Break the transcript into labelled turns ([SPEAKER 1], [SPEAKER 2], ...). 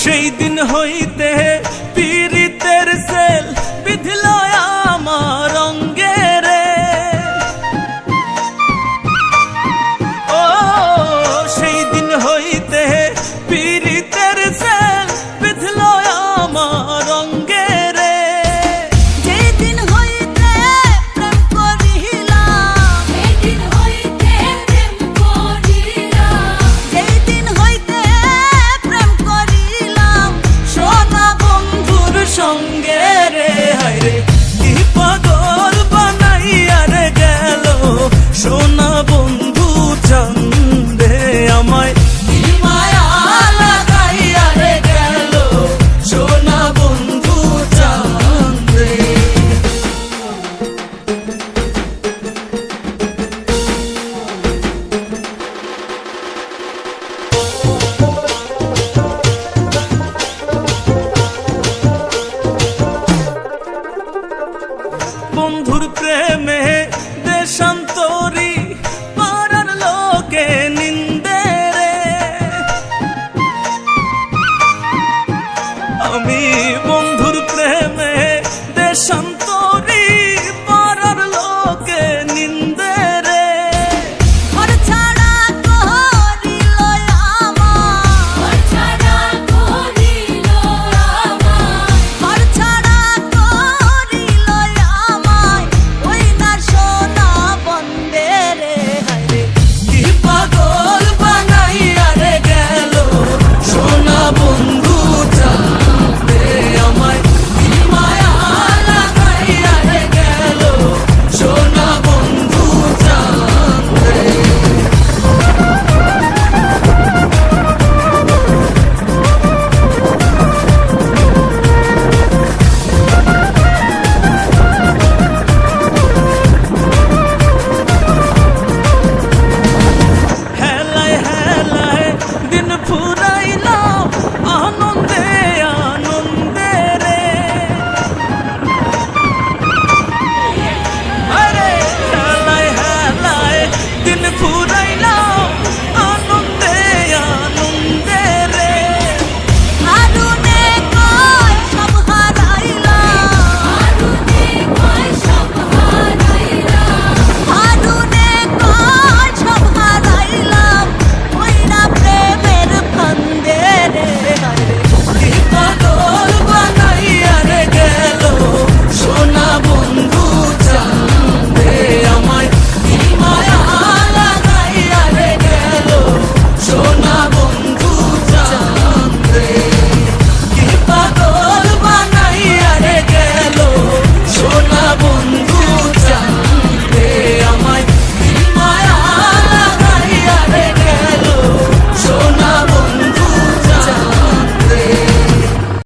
[SPEAKER 1] সেই দিন হইতে
[SPEAKER 2] পীর
[SPEAKER 1] বন্ধুর প্রেমে দেশান্তরি পারার লোকে নিন্দে রে। আমি বন্ধুর প্রেমে দেশান্ত